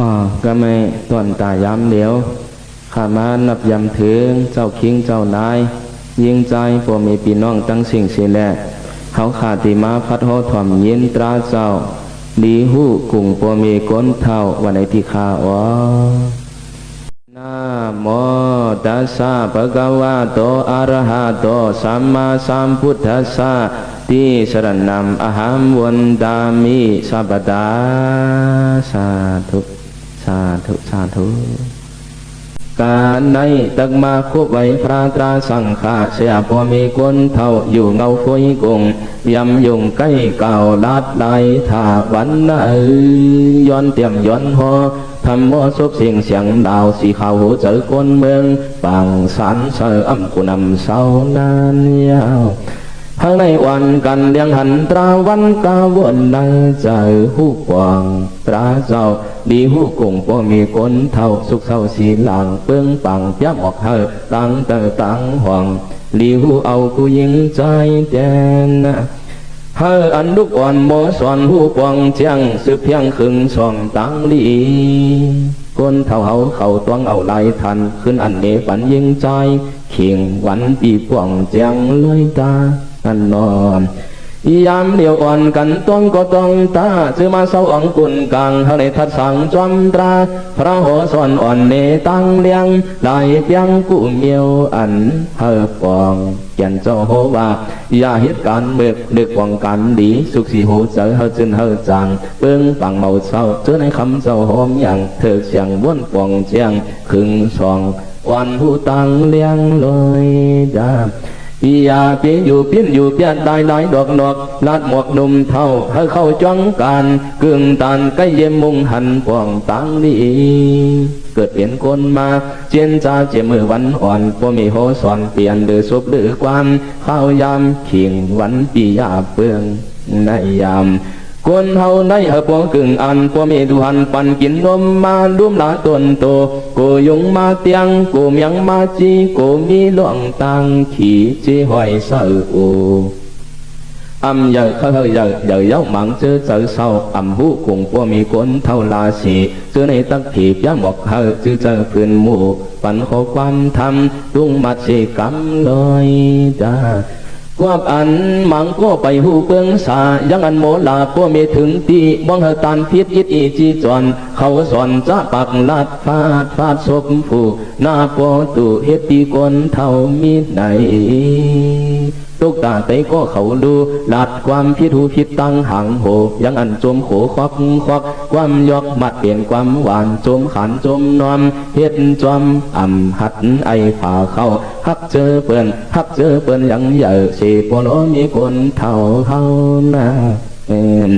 อ๋อก็ไม่ต่วนตายามเดียวข้ามานับยำถึงเจ้าคิงเจ้านาย ยิงใจพวมีพี่น้องตั้งสิ่งเสิแลเขาขาติมาพัดโหถ่อมยินตราเจ้าดีหู้กุ่งพวมีก้นเท่าวันในที่ข้าอ๋อนะโมตัสสะภะคะวะโตอะระหะโตสัมมาสัมพุทธัสสะติสรณัมอหัมวันดามิสัพพดาสาธุ สาธุสาธุการในตักมาคุบไว้พระตราสังฆาเสียพอมีคนเท่าอยู่เงาคุยกงยำยุงใกล้เก่าลาดไหลถาวันนะเอ้ยย้อนเตรียมย้อนหอทำว่าซบเสียงเสียงดาวสีขาวเจอคนเมืองปังสันเสออ่ำกุนำเศร้านานยาว ทั้งในวันกันเลียงหันตราวันกาวนในใจหูกวางตราเจ้าดีหูกุ่งบ่มีคนเท่าสุขเศร้าสีหลังเปื้องปังยับออกเธอตั้งเตอตั้งห่วงลีหูเอากูยิงใจแดนนะเฮออันลูกอ่อนโมสอนหูกวางเจียงสืบเพียงครึ่งสองตังลีก้นเท่าเฮาเขาต้องเอาไหลายทันขึ้นอันเนปันยิงใจเขียงวันปีกวางเจียงลอยตา อันนอนยามเดียวอ่อนกันต้องก็ต้องตาซื้อมาเศร้าอังกุนกลางเฮาในทัดสังจอมตราพระโหสอนอ่อนเนตังเลียงลายเพียงกูเมียวอันเฮอฟองเกียนเจ้าโหว่าอย่าเหตุการเบิกดึกวางกันดีสุขสีหูเจอเฮาจึนเฮาจังเปิ้งปังเมาเศร้าเจอในคำเจ้าหอมอย่างเธอเสียงบ้วนปองเจียงคึ่งสองวันหูตังเลี้ยงลอยดา ปียาเปียอยู่เพี้ยนอยู่เพี้ยนได้ได้ดอกดอกลาดหมวกหนุ่มเท่าให้เข้าจ้องการเกึ่งตานใกล้เยี่ยมมุงหันป่องตังนี้เกิดเปลี่ยนคนมาเจียนจ้าเจียมือวันอ่อนพ่มีโหสอนเปลี่ยนเดือสุบดือความข้าวยามเขียงวันปียาเปืองในยาม คนเฮาได้เฮาพวกกึ่งอันพวมีดูหันปันกินนมมาดุมลาตนโตกูยงมาเตียงกูเมียงมาจีกูมีหลวงตังขี่จีหอยเสืออูอำใหญ่เขาเฮาใหญ่ใหญ่ยาวมังเจอเจอเศร้าอำหูกุงพวมีคนเท่าลาสีเจอในตักผีบย่างบอกเฮาเจอเจอพื้นหมู่ปันขอความทำลุงมัดสีกำลอยจ้า กวามอันมังก็ไปหูเปิงสายังอันโมลาก็มีถึงตีบังเฮตันพิษยิดอีจีจอนเขาสอนจะปักลาดฟาดฟาดศพผู้หน้าปตุเฮตีกนเท่ามีไหนตุกตาใจก็เขาดูลาดความพิถูพิตั้งหังโหยังอันจมโขควักควักความยอกมัดเปลี่ยนความหวานจมขันจมนอมเฮ็ดจอมอ่ำหัดไอฝ่าเข้าฮักเจอเปิ้นฮักเจอเปิ้นยังใหญ่สีปโลมีคนเท่าเฮานะเอ็น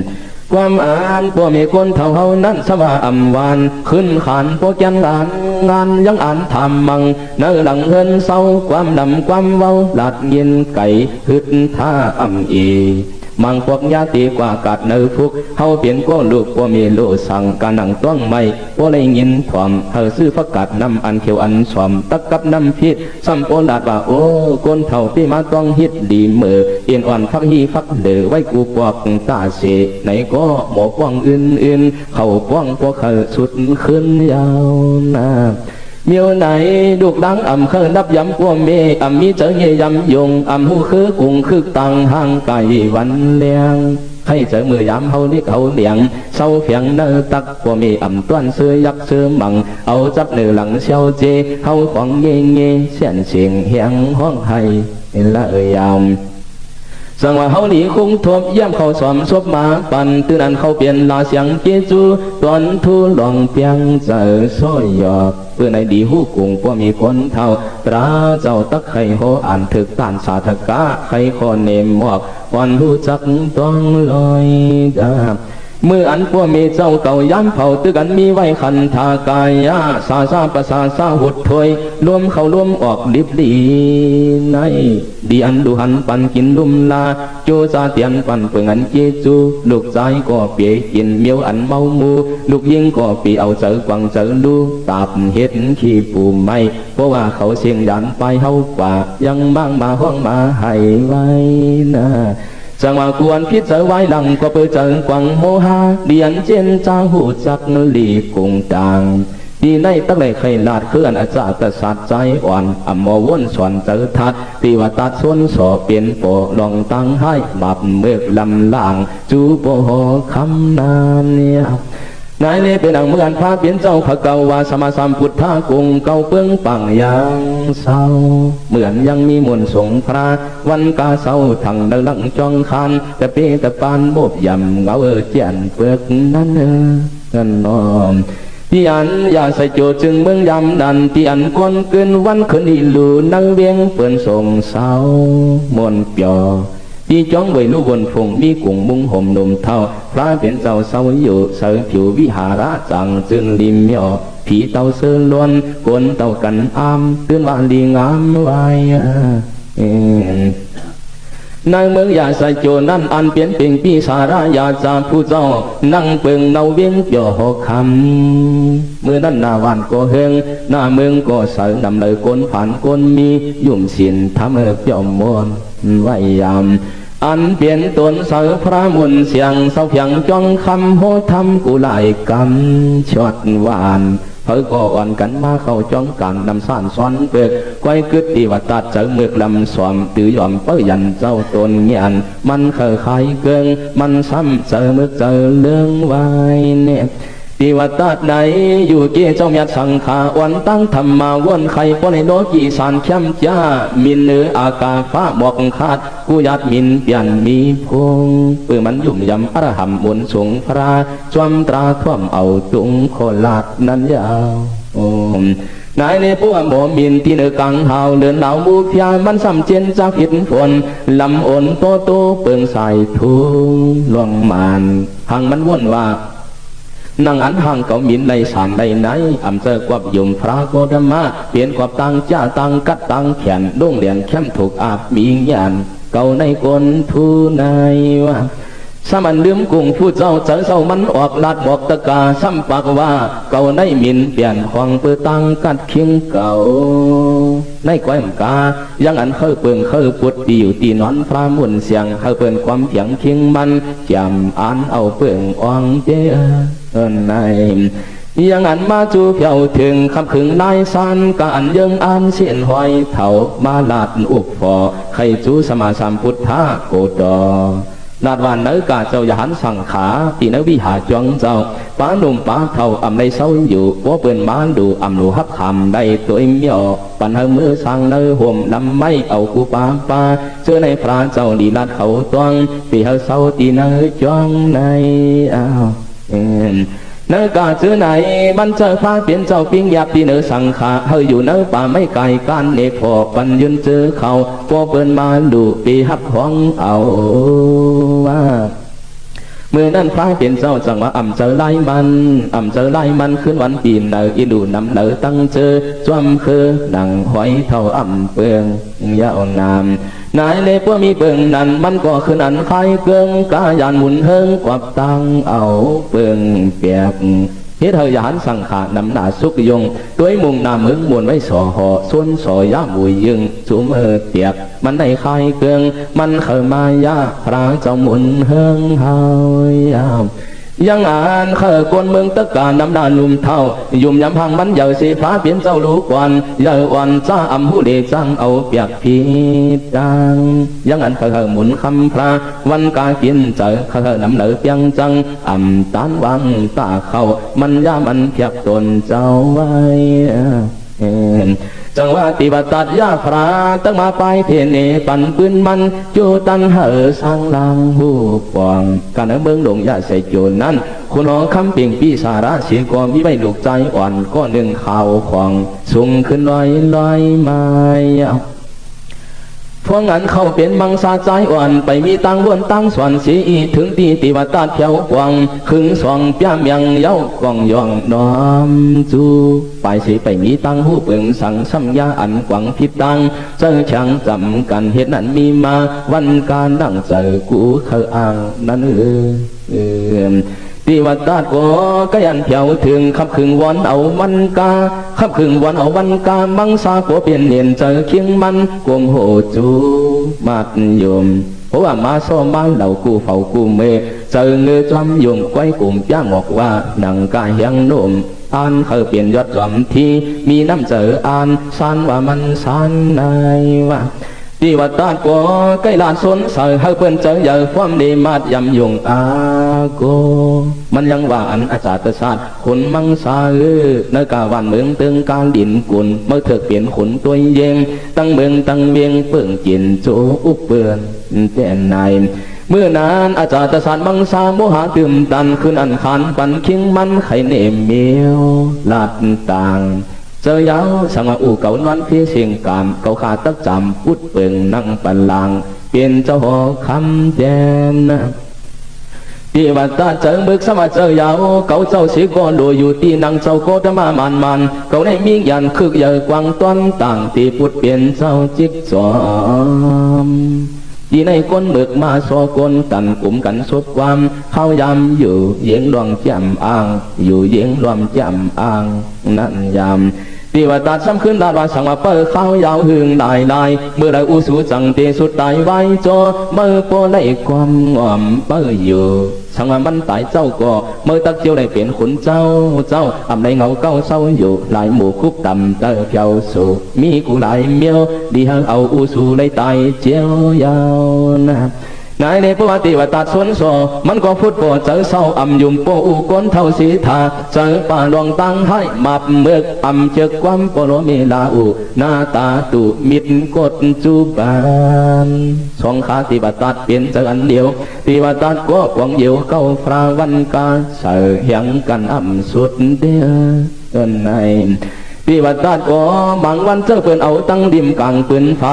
ความอ่านพวกมีคนเท่าเฮานั้นสว่าอำวาน ขึ้นขานพวกยันงาน งานยังอ่านทำมังเนื้อหลังเฮินเศร้าความดำความเว้าหลัดเย็นไก่หึดท่าอำอี มังพวกญาติกว่ากัดเนื้อพุกเฮาเปลี่ยนก็ลูกว่ามีลูกสั่งการหนังต้องไม่ว่าเลยยินความเฮาซื้อฟักกัดน้ำอันเขียวอันสวมตักกับน้ำพิษซ้ำโปลาดว่าโอ้คนเท่าพี่มาต้องฮิตดีเมือเอียนอ่อนฟักฮีฟักเดือไว้กูปวกตาเสไหนก็หมอกว่างอื่นๆ เข้าป้องพวกเขาสุดขึ้นยาวนา เมียวไหนดุกดังอ่ำเคยนับย้ำกวมเมอ่ำมีเจอเยยำยงอ่ำหูคือกุ้งคือตังห่างไก่วันเลียงให้เจอมือยำเฮานี่เขาเลียงเศร้าเพียงเนื้อตักกว่ามีอ่ำต้วนเสื้อยักเสื้อมังเอาจับเนื้อหลังเชียวเจเฮาของเงี้ยเงี้ยเสียนเสียงเฮียงห้องให้ละเอ่ยยำ สังว่าเฮาหลีคงทบเยี่ยมเขาสอมซบมาปันตื่นอันเขาเปลี่ยนลาเสียงเจจูตอนทูหลองเปียงเจอซอยหยอกเพื่อในดีหูกุงพ่มีคนเท่าตราเจ้าตักไข่โหอ่านถึกตานสาธกะไข่คอเนมหมอกวันรู้จักต้องลอยดา เมื่ออันพวกมีเจ้าเก่าย้ำเผาตึกกันมีไว้คันทากายาสาซาประสาสาหุดถวยรวมเข้ารวมออกดิบดีในดีอันดูหันปันกินลุมลาโจซาเตียนปันเปิงอันเจจูลูกใจก็เปียกินเมียวอันเมามูลูกยิงก็ปีเอาเจอกวังเจอดูตาบเห็ดขี้ปูไม่เพราะว่าเขาเสียงยันไปเฮากว่ายังบ้างมาห้องมาให้ไว้นะ จังว่ากวนพิษเจอไว้ดังก็เปิดเจอกวังโมหาเดียนเจนจาหูจักนลีกุงตังดีในตั้งแต่เคยลาดเคลื่อนอาจารย์สัตว์ใจอ่อนอมวนสวนเจอทัดตีว่าตัดส่วนสอเปลี่ยนโปลองตั้งให้บับเมือกลำล่างจูโปคำนามเนี่ย นายเลเป็นอังเมือนพระเปลี่ยนเจ้าพระเกาวาสมาสัมพุทธากุงเก่าเปิ้งปังยางเศร้า เหมือนยังมีมนต์สงพระวันกาเศร้าทั้งดังลังจองคันแต่เปแต่ปานโบบยำเงาเออเจียนเปลือกนั้นเออกันน้อมที่อันอย่าใส่โจจึงเมืองยำดันที่อันคนเกินวันคืนอีลูนังเวียงเปิ้นส่งเศร้ามน มีจ้องไว้ลูบนฟงมีกุ่งมุงห่มนมเท่าพระเป็นเจ้าเสาอยู่เสือผิววิหาระสังจึงริมย่อผีเต่าเสือล้วนคนเต่ากันอามตื้นวันดีงามไว้นางเมืองยาสายโจนั่นอันเปลี่ยนเป็นปีสารายาจาผู้เจ้า นั่งเปิงเนาเวียงเปียหกคำเมื่อนั้นนาวันก็เฮงหน้าเมืองก็เสานำเลยคนผ่านคนมียุ่มสินทำเอเปียวมวนไว้ยำ อันเปลี่ยนตนเสือพระมุนเสียงเสาเพียงจ้องคำโหทำกุไลกำชดหวานเพิ่ก็อ่อนกันมาเข้าจ้องกันนำสานซ้อนเปลือกก้อยกึดตีวัดตัดเจอเมือกลำสวมตือยอมเป้ยันเจ้าตนเงียนมันเคยขายเกิงมันซ้ำเจอเมือกเจอเรื่องไว้เนี่ย ที่วัตัดใดอยู่เกี่ยเจ้าเมียสังขาวันตั้งธรรมาวนไข่ปนในโลกีสานเข้มจ้ามินเนืออากาฟ้าบอกขาดกูยัดมินเปียนมีพงเปื่อมันยุ่มยำอรหัมมุนสงพระจวมตราท่วมเอาตุงโคลาดนั้นยาวโอมนายในพวกบ่มินที่เนือกังหาวเดินเหล่ามูพยามันซ้ำเจนจากหินฝนลำอ่อนโตโตเปิงใส่ทุ่งลวงมานหังมันว่นว่า นั่งอันหังเกาหมินในสามใดไหนอำเตอร์กวับยมพระโกดมาเปลี่ยนกวับตังจ้าตังกัดตังแขนดงเหลียญเข้มถูกอาบมีญาณเก่าในกนทูในว่าสามันเลื่อมกุ้งผู้เจ้าเจอาเจ้ามันออกลัดบอกตะกาซ้ำปากว่า เก่าในมินเปลี่ยนควงเปือตังกัดเคียงเก่าในก้อยมกายังอันเคยเปิงเคยปุดตีอยู่ตีนอนพระมุนเสียงเคยเปิงความเถียงคิงมันจำอันเอาเปิงอวังเจ้า ในยังอันมาจูเพียถึงคำขึงนายสันกอันยังอันเสียนหอยเถามาลาดอุกฟอใครจูสมาสามพุทธาโกดอนาดวันเนื้อกาเจ้าอยานสังขาตีนวิหาจวงเจ้าป้าหนุ่มป้าเท่าอ่ำในเศร้าอยู่ว่าเปิ่นม้าดูอ่ำหนูฮับคำได้ตัวเมียอปันเฮามือสั่งเนื้อห่มลำไม่เอากูป้าป้าเชื่อในพระเจ้าดีลัดเขาตวงปีเฮาเศร้าตีนจ้วงในอ้าว นื้กาซื้อไหนบันเจอฟ้าเปลี่ยนเจ้าปิ้งยาปีเนื้อสังขาเฮยอยู่เนื้อป่าไม่ไกลกันเอกพอปันยืนซื้อเขาพวกเปิ้นมาดูปีหัดห้องเอาว่ามื่อนั้นฟ้าเปลี่ยนเจ้าจังว่าอ่ำเจอไล่มันอ่ำเจอไล่มันขึ้นวันปีเนื้ออีดูน้ำเนื้อตั้งเจอจวมคือดังหอยเท่าอ่ำเปลืองยาวนาม นายเล็กว่ามีเปิงนั่นมันก็คือนันไข่เกิงกายันหมุนเฮิงกวับตังเอาเปิงเปียกเฮ็ดเฮยานสังขานำหนาสุกยงด้วยมุงนามึงมวนไว้สอหอส่วนสอย่ามุยยึงสุมเอเตียก มันได้คายเกือง มันเข้ามายาพราเจะหมุนเฮิงเฮายา ยังอ่านเคยคนเมืองตะการน้ำดานลุมเท่า ยุ่มยำพังมันเยอะสีฟ้าเปลี่ยนเจ้าลูกวันเยอะวันจ้าอำหูเดจังเอาเปียกพีดังยังอันเคยหมุนคำพระวันกากินเจอเคยน้ำเหนือเปียงจังอำตานวังตาเขามันยามันเพียบตนเจ้าไว้ จังว่าติบัตัดยาพระตั้งมาไปเทเนปันปืนมันจูตันเหอสังลังหูปวงการเมืองหลงยาใส่โจนนั้นคุณหองคำเปียงปีสาระเสียงกอมีไม่ลูกใจอ่อนก็หนึ่งข่าวของ สูงขึ้นลอยลอยมา พวกงั้นเขาเป็นบังสาใจอ่อนไปมีตังวนตังส่วนสีถึงตีติวัตาเพียวกวางขึงสองเปียมยังเย้ากองยองน้อมจูไปสิไปมีตังหูเปึงสั่งสัมยาอันกวังผิดตังเจอช่างจำกันเหตุนั้นมีมาวันการดังเจอกูเคยอ่างนั้นเออ เออตีวัดตาดก็กยันเพียวถึงขับขึงวันเอาวันกาขับขึงวันเอาวันกามังสากัวเปลี่ยนเนียนเจอเคียงมันกวงโหจูมาดยมเพราะว่ามาซ้อมบ้านเหล่ากูเฝ้ากูเมเจอเงือจอมยงไว้กลุ่มย่างออกว่าหนังกายยังโนมอ่านเขาเปลี่ยนยอดจอมที่มีน้ำเจออ่านสานว่ามันสานในว่า ที่วัดตาดกัวใกล้ลานสนเสยให้เพื่อนเจอเยอะความดีมาดยำยงอาโกมันยังว่าอันอาจารย์ศาสตร์คนมังสาเออในกาวันเมืองตึงการดินกุลเมื่อเถิดเปลี่ยนขนตัวเยงตั้งเมืองตั้งเวียงเปิ่งจินโจอุเปือนแต่นายเมื่อนานอาจารย์ศาสตร์มังสาโมหะตื่มตันขึ้นอันขันปันคิงมันไข่เนมเมียวลาดต่าง เจ้ายาวสังอูเก่านวนเพียเสียงกามเก่าขาตักจำพุดเปิงนั่งปันลางเปลี่ยนเจ้าหอคำแจนที่วัดตาเจิงบึกสมาเจอยาวเก่าเจ้าสีก้อนดูอยู่ที่นั่งเจ้าโคตะมามันมันเก่าในมียันคึกเยอกวางต้นต่างที่พุดเปลี่ยนเจ้าจิกสอม ยีในก้นเบิกมาโซก้นกันกลุ่มกันสุดความ เข้ายำอยู่เยียงดวงจำอ่าง อยู่เยียงดวงจำอ่าง นั่นยำ ตีว่าตัดซ้ำขึ้นดาดว่าสังว่าเปิดเข้ายาวหึงได้ได้เมื่อไรอุสูจังเตสุดตายไว้จอเมื่อโปได้ความงอมเปิดอยู่สังว่ามันตายเจ้าก็เมื่อตักเจียวได้เปลี่ยนขุนเจ้าเจ้าอำในเงาเก้าเศร้าอยู่หลายหมู่คุกต่ำเตอเพียวสูมีกูหลายเมียวดีเฮาเอาอุสูเลยตายเจียวยาวนะ นายในปวัติว่าตัดสวนโซมันก็ฟุตบอลเจอเศร้าอ่ำยุ่มโปอูก้นเท่าสีทาเจอป่าดวงตั้งให้มับเมือกอ่ำเจอความปโลเมลาอูหน้าตาตุมิดกดจูบานสองขาติบัตัดเปลี่ยนเจออันเดียวติบัตัดก็กวางเยียวเข้าฟราวันกาเสือยังกันอ่ำสุดเดียต้นใน ปีวัดตาดก็บางวันเจ้าเปิ้นเอาตั้งดิมกลางปืนไฟ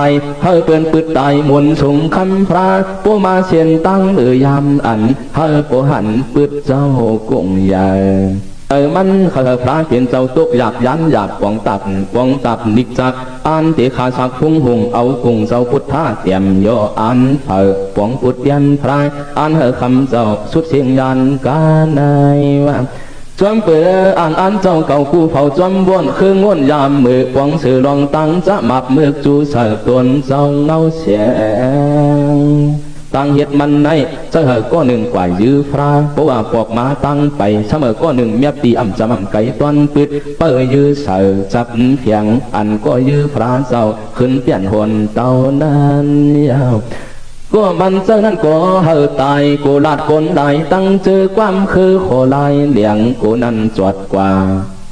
เฮอเปิ้นปึดตายมวนสงคำพระปูมาเสียนตั้งเอือยามอันเฮอปูหันปึดเจ้ากงใหญ่เออมันเคยพระเปลี่ยนเจ้าตุกอยากยันอยากกวงตับกวงตับนิกจักอันที่ขาสักพุ่งหงเอากุงเจ้าพุทธาเตรียมโยอันเผอกวงพุทธยันพระอันเฮอคำเจ้าสุดเสียงยันกาในว่า专เปิดอ่านอ่านเจ้าเก่ากูเผาจอมวนคืองวนยามมือกวา จั่วเปล่าอ่างสื่อรองตังจะมักเมือจูเสือตนเจ้าเงาเสียงตั้งเหตุมันในเจ้าเหอก็หนึ่งกว่ายื้อฟราเพราะว่าปอกมาตั้งไปเสมอก็หนึ่งเมียตีอ่ำจำอ่ำไก่ตอนปิดเปิดยื้อเสือจับเพียงอันก็ยื้อฟราเจ้าขึ้นเปลี่ยนหนเต้านั้นยาว ก็มันเจ้านั้นก็เฮอตายกูลาดคนใดตั้งเจอความคือโคลายเหลียงกูนั้นจวดกว่า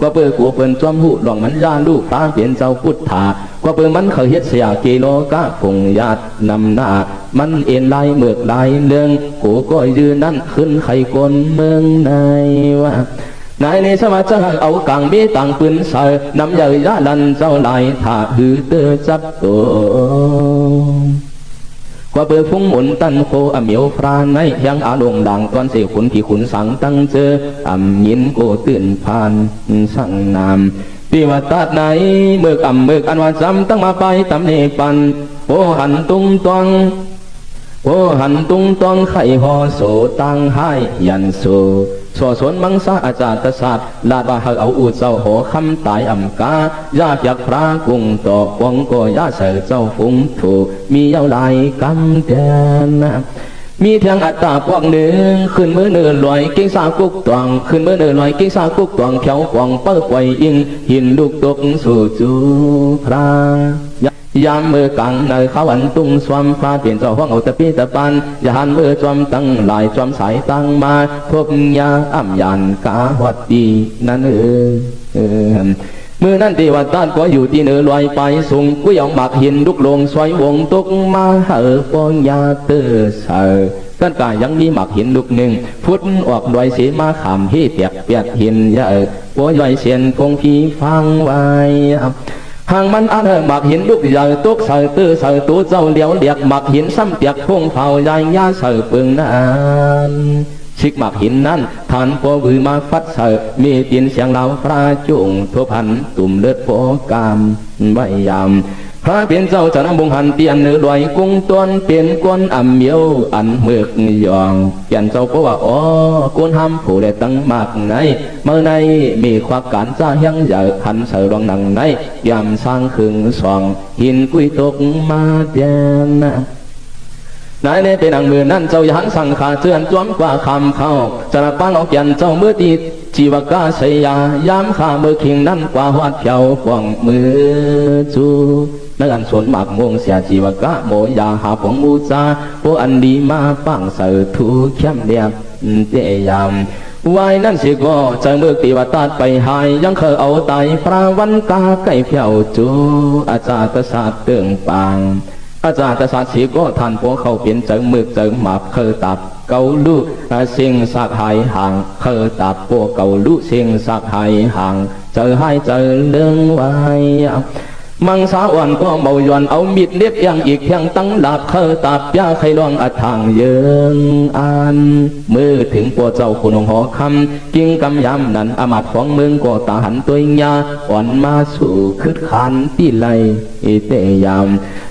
ก็เปิดกูเปิ้นจอมหูหลวงมันยาลูกฟ้าเปลี่ยนเจ้าพุทธาก็เปิดมันเขาเฮ็ดเสียกิโลกะคงญาตินำหน้า มันเอ็นลายเมือกลายเรื่องกูก็ยืนนั้นขึ้นไข่กนเมืองในว่านายในสมาจะเอากังมีตังปืนใส่นำใหญ่ยาลันเจ้าลายถ้าหือเตอจับตัว กว่าเปิดฟุ้งหมุนตันโคอเมียวพรานไงยังอาลงดังตอนเสียขุนที่ขุนสังตั้งเจออำยินโกตื่นพานสั่งนามปีวัาตัดไหนเบิกอ่ำเบิกอันวันซ้ำตั้งมาไปตำเนปันโอหันตุงตวงโอหันตุงตวงไข่หอโสตั้งให้ยันโส สวสวนมังสาอาจารย์ศาสตร์ลาดว่าเฮาเอาอูเจ้าหอคำตายอำกายาอยากพระกุงต่อวงก็ยาเสือเจ้าฟุ้งถูกมีเย้าลายกำแดนนะมีเทียงอัตตาพวกหนึ่งขึ้นมือเนื้อลอยกิ้งสากุกตวงขึ้นมือเนื้อลอยกิ้งสากุกตวงแถวกวางเปิ้ลปล่อยอิงหินลูกตกสู่จูพระ ยามมือกลางในขาวันตุ้งสวมฟ้าเปลี่ยนเจ้าห้องเอาตะปีตะปันยานมือจวมตั้งลายจวมสายตั้งมาพบยาอ่ำยันกาวัดดีนั่นเออเออเมื่อนั้นที่ว่าต้านก็อยู่ที่เนือลอยไปสูงกุยองบักหินลุกลงสวยวงตกมาเหอปองยาเตอเสอกันกายยังมีหมักหินลูกหนึ่ง พุดออกดอยเสมาขามเฮเปียกเปียกหินยาเออปอยอยเสียนคงพีฟังไว้ ทางมันอันเออหมักหินลูกใหญ่ตุกเสือตื้อเสือตัวเจ้าเหลียวเดียกหมักหินซ้ำเดียกพงเผาใหญ่ยาเสือปึงนั้นชิกหมักหินนั้นทานพอบือมาฟัดเสอมีตีนเสียงเหล่าพระจุงทั่วพันตุ่มเลือดโปกามใบยาม พระเป็นเจ้าจะนำบงหันเตียนเนื้อลอยกุ้งต้นเป็นกวนอ่ำเมียวอันเมือกยองแก่นเจ้าก็ว่าอ๋อกวนห้ำผู้ได้ตั้งมากในเมื่อในมีควักการจ้ายังใหญ่หันเสือรองหนังในยำสร้างขึงสองหินกุยตกมาเดียนนะนายเนเป็นอังมือนั่นเจ้ายันสังขาเตือนจวมกว่าคำเข้าจะรับปังออกยันเจ้าเมื่อตี จีวกาเสียยามข้ามือคิงนั่นกว่าหัดเพียวกว่างมือจูนักอันสวนหมากมวงเสียจีวกะโมยาหาผงมูจาพวอันดีมาปังเสือทูเข้มเดียบเตยามวายนั่นสิก็เจอมือตีวตาดไปหายยังเคยเอาไตพระวันกาไก่เพียวจูอาจารย์ศาสตร์เตืองปางอาจารย์ศาสตร์สีก็ทันพวกเขาเปลี่ยนเจิงมือเจิงหมาบเคยตับ เกาลุเสียงสักหายห่างเคยตับพวกเกาลุเสียงสักหายห่างเจอให้เจอเรื่องไว้ มังสาวันก็เมายวนเอามิดเล็บยังอีกเพียงตั้งหลับเคยตับยาใครลองอัดทางเยิงอันมือถึงปัวเจ้าคุณหอคำกิ้งกำยำนั้นอมาตของเมืองก็ตาหันตัวยาอ่อนมาสู่คืดขันที่ไหลเตยาม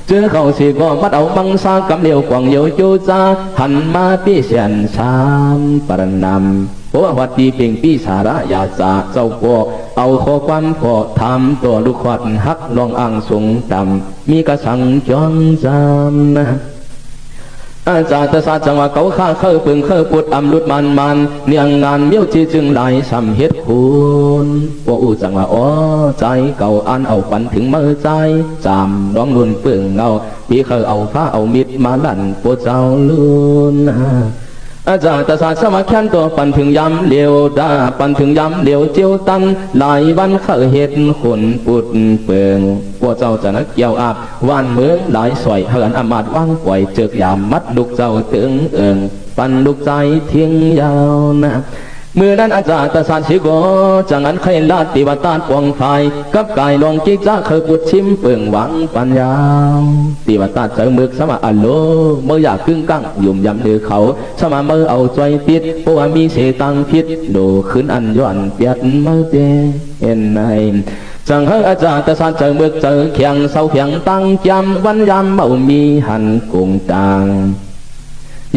เจอเขาสิก็มัดเอาบังสากำเดียวกวางเยียวจูจาหันมาพี่เสียนสามปรนำ โอ้วัดดีเพียงพี่สาระยาจาเจ้าก็เอาข้อความขอทำตัวลูกขวัดฮักลองอ่างสงต่ำมีกระสังจองจำนะอาจารย์ศาสตร์จังหวะเขาข้าเคยปึงเคยปุดอำลุดมันมันเนียงงานเมียวจีจึงหลายสำเฮ็ดคุณว่าอูจังหวะอ๋อใจเก่าอันเอาปันถึงมือใจจำร้องลุนเปึงเงาพี่เคยเอาผ้าเอามิดมาลั่นปวดเจ้าลุน อาจารย์ตาสาสมาแค้นตัวปันถึงย้ำเลียวดาปันถึงย้ำเลียวเจียวตันหลายวันเข้าเห็ดขนปุดเปิงพวกเจ้าจะนักเกี่ยวอาบวันเมืองหลายสวยเหินอมาดว่างปล่อยเจอกยามมัดลูกเจ้าตึงเอิงปันลูกใจเทียงยาวนะ มื่อนั้นอาจารย์ตาสานสิโกจังอันใครลาดติวตานปวงไฟกับกายลองจิจ้าเคยปุดชิมเปิงหวังปัญญาติวตาเจอมึกสมาอัลโลเมื่ออยากกึ่งกั้งยุ่มยำเดือเขา สมาเมื่อเอาใจติดเพราะว่ามีเสตังพิษโดขึ้นอันย้อนเปียดเมื่อเจเอ็นในจังเฮอาจารย์ตะสานเจอเมือกเจอเขียงเศร้าเขียงตั้งจำวันยามเมามีหันกุงจาง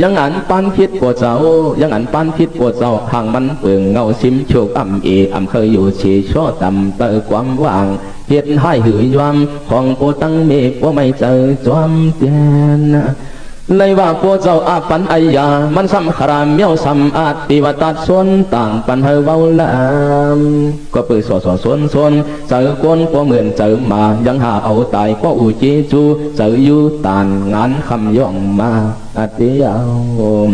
ยังอันปันพิดปวดเจ้ายังอันปันพิดปวดเจ้าห่างมันเปลืองเงาซิมโชกอ่ำเออ่ำเคยอยู่เชีช่อต่ำเตอความว่างเฮ็ดให้หือยวมของปตั้งเมฆว่าไม่เจอจอมเตียน เลยว่าพวกเจ้าอาปันอายา มันซ้ำครามเมียวซ้ำอาติวตัดส่วนต่างปันเฮาเว้าลามก็เปิดสอสอส่วนส่วนเจอกวนก็เหมือนเจอมายังหาเอาตายก็อุจีจูเจออยู่ตานงานคำย่องมาอาเดียว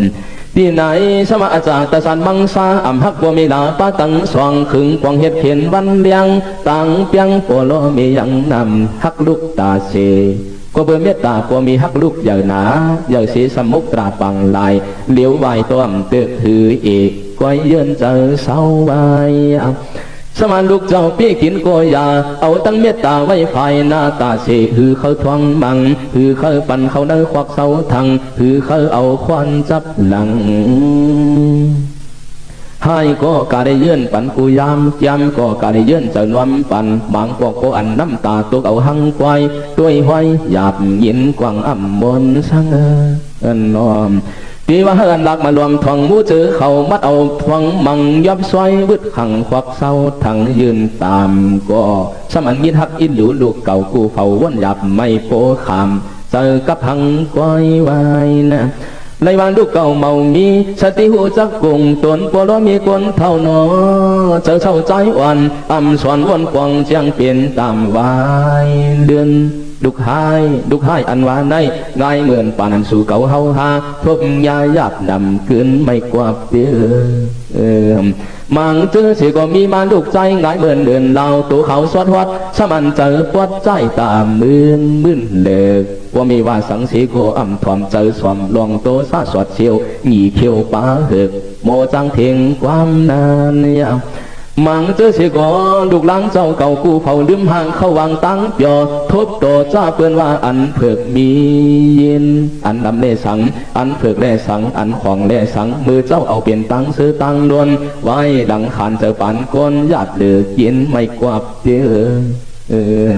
ที่ไหนสมาอาจารย์ตะสันบังซาอำฮักบ่มีลาป้าตังสว่างขึงกวางเฮ็ดเข็นวันเลียงตังเปียงปโลมียังนำฮักลูกตาเส ก็เบอร์เมตตาก็มีฮักลูกใหญ่หนาใหญ่สีสมุกตราปังลายเหลียวไหวต้มเตือกถืออีกก้อยเยืนเจอเศร้าไว้สมานลูกเจ้าพี่กินก็ยา เอาตั้งเมตตาไว้ภายหน้าตาเสหือเขาทวงมังหือเขาปั่นเขาเนื้อควักเสาทังหือเขาเอาควันจับหลัง ให้ก็กาได้ยื่นปันกูยามยามก็กาได้ยื่นเจนวมปันบางปอกก็อันน้ำตาตกเอาหังควายด้วยห้อยหยาบยินกวางอ่ำบนสังเอินนอมปีว่าเฮินลักมารวมทองมูเจอเขามัดเอาทวงมังยับซอยวึดขังควักเศร้าทังยืนตามก็สมันยินหักอินหลูลูกเก่ากูเฝ้าวนหยับไม่โปขามเจอกับหังก้อยไว้นะ ในวันลูกเก่าเมามีสติหูจักกุงตนปวดมีคนเท่านอเจอเช่าใจวันอ่ำสวนวนกวางเจียงเปลี่ยนตามวายเดือน ดุกหายดุกหายอันวานในง่ายเหมือนปานันสู่เก่าเฮาหาทบยาหยาบดำขึ้นไม่กว่าเปื้อเออมังเจอสิก็มีมาลูกใจง่ายเหมือนเดินเราตัวเขาสวดวัดสมันเจอปวดใจตามมืนมึนเลิกว่ามีว่าสังสีโกอ่ำถอมเจอสวมลวงโตซาสวดเชียวหนีเขียวป้าเหือกโมจังเทงความนานยาว มังเจอสิก็ลูกหลังเจ้าเก่ากูเผาลืมห่างเข้าวางตั้งยอทบโตจ้าเปื้อนว่าอันเผือกมีเยินอันดำเลสัง อันเผือกแลสัง อันของแลสัง มือเจ้าเอาเปลี่ยนตังซื้อตังดวนไว้ดังขานเจอปันก้นญาติเหลือกินไม่กวาบเจอเออ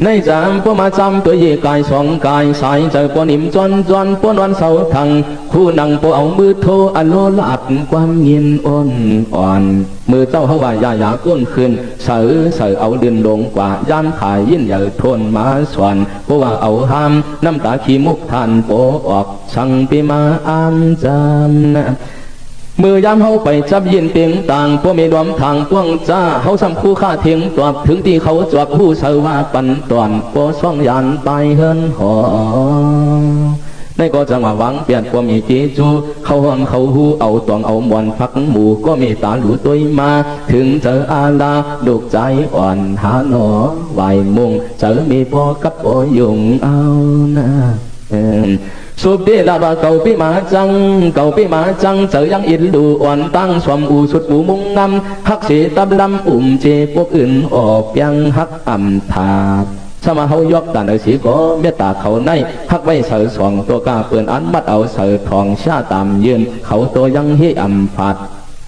ในจามพวมาจำตัวเยกายสองกายสายใจปวนิ่มจวนจวนปวนวันเสาทังคู่นังปวเอามือโทอโลลาดความเย็นอ่อนอ่อน มือเจ้าเขาว่ายายาก้นขึ้นเสือเสือเอาเดินลงกว่าย่านขายยิ่นใหญ่ทนมาสวนเพราะว่าเอาห้ามน้ำตาขี้มุกทานโปออกสั่งไปมาอามจำนะ มือยามเฮาไปจับยินเปียงต่างพวกมีดวมทางพวงจ้าเฮาซ้ำคู่ค่าเทียงตอบถึงที่เขาจวบผู้เสว่าปันตอนปอซ่องยานไปเฮินหอในก็จังหวะหวังเปลี่ยนพวกมีจีจูเขาห้องเขาหูเอาตวงเอามวนพักหมู่ก็มีตาหลูตัวมา ถึงเจออาลาลูกใจอ่อนหาหนอไหวมุงเจอมีพอกับพอยุงเอานะ สุบเดลาบาเก่าปีมาจังเก่าปีมาจังเจอยังอินดูอ่อนตั้งสวมอูสุดปูมุงงำฮักเสตับลำอุ่มเจพวกอื่นออกยังฮักอ่ำถาดสมาเฮายกตานเอาสีก็เมตตาเขาในฮักไว้เสือสองตัวกาเปือนอันมัดเอาเสือทองชาตามยืนเขาตัวยังเฮอ่ำผาด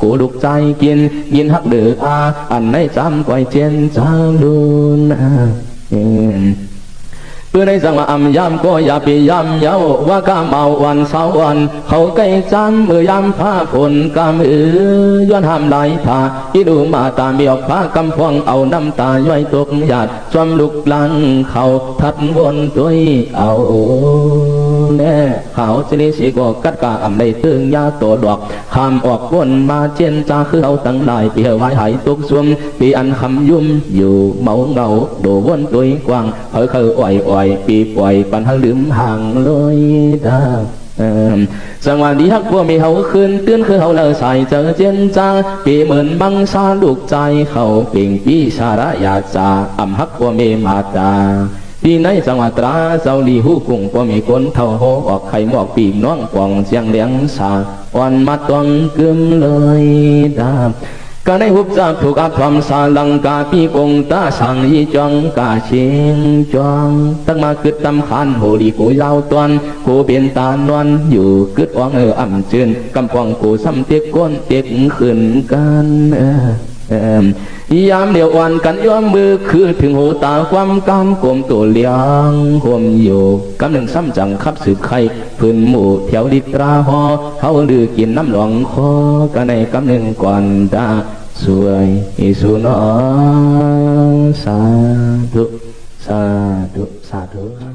กูลุกใจกินยินฮักเดืออาอันในจำก่อยเจนจาลูนะเอ็นเพื่อได้สังว่าอำยำก็อย่าปียามเย้าว่ากาเมาวันเสาวันเขาใกล้จันเมื่อยามผ้าฝนกามือย้อนห้ามไหลผ่าอีดูมาตามเบียกผ้ากำพวงเอาน้ำตาย่อยตกหยาดจวมลุกลังเขาทัดวนด้วยเอา แน่เขาจะได้สีก็กัดกาอำได้ตึงยาตัวดอกห้ามออกวนมาเจนจาคือเอาตั้งหลายเปียวไว้หายตุกสวมปีอันคำยุ่มอยู่เมาเงาโดวนตัวกว้างเผยเคยอ่อยอ่อยปีป่อยปันหังลืมห่างลอยดาเอิ่มสังวันดีฮักพวกมีเฮาขึ้นเตือนคือเฮาเลอใส่เจอเจนจาปีเหมือนบังซาลูกใจเขาเปล่งปีชาระยาจาอำฮักพวกมีมาตา ที่ในจังหวัตราเจ้าลีหูกุ้งพอมีคนเท่าโหออกไข่หมอกปีกน้องกวางเสียงเลี้ยงสาอ่อนมาตองกึมเลยดาบก็ได้หุบจับถูกอับความสาลังกาปีกงตาสังยีจองกาเชียงจองตั้งมาคึดตำขันโหดีกูยาวตวนกูเป็นตานวนอยู่กึดวังเอออ่ำจืนกำปองกูซ้ำเต็กก้นเต็กขึ้นกันเออ ยามเดียวอ่อนกันย้อมมือคือถึงหูตาความกากลมตัวเลี้ยงห่วมอยู่กำหนึ่งซ้ำจังคับสืบไข่พื้นหมู่แถวดิตราหอเขาลือกินน้ำหลวงคอกันในกำหนึ่งก่อนดาสวยอิสุนอสาธุสาธุสาธุ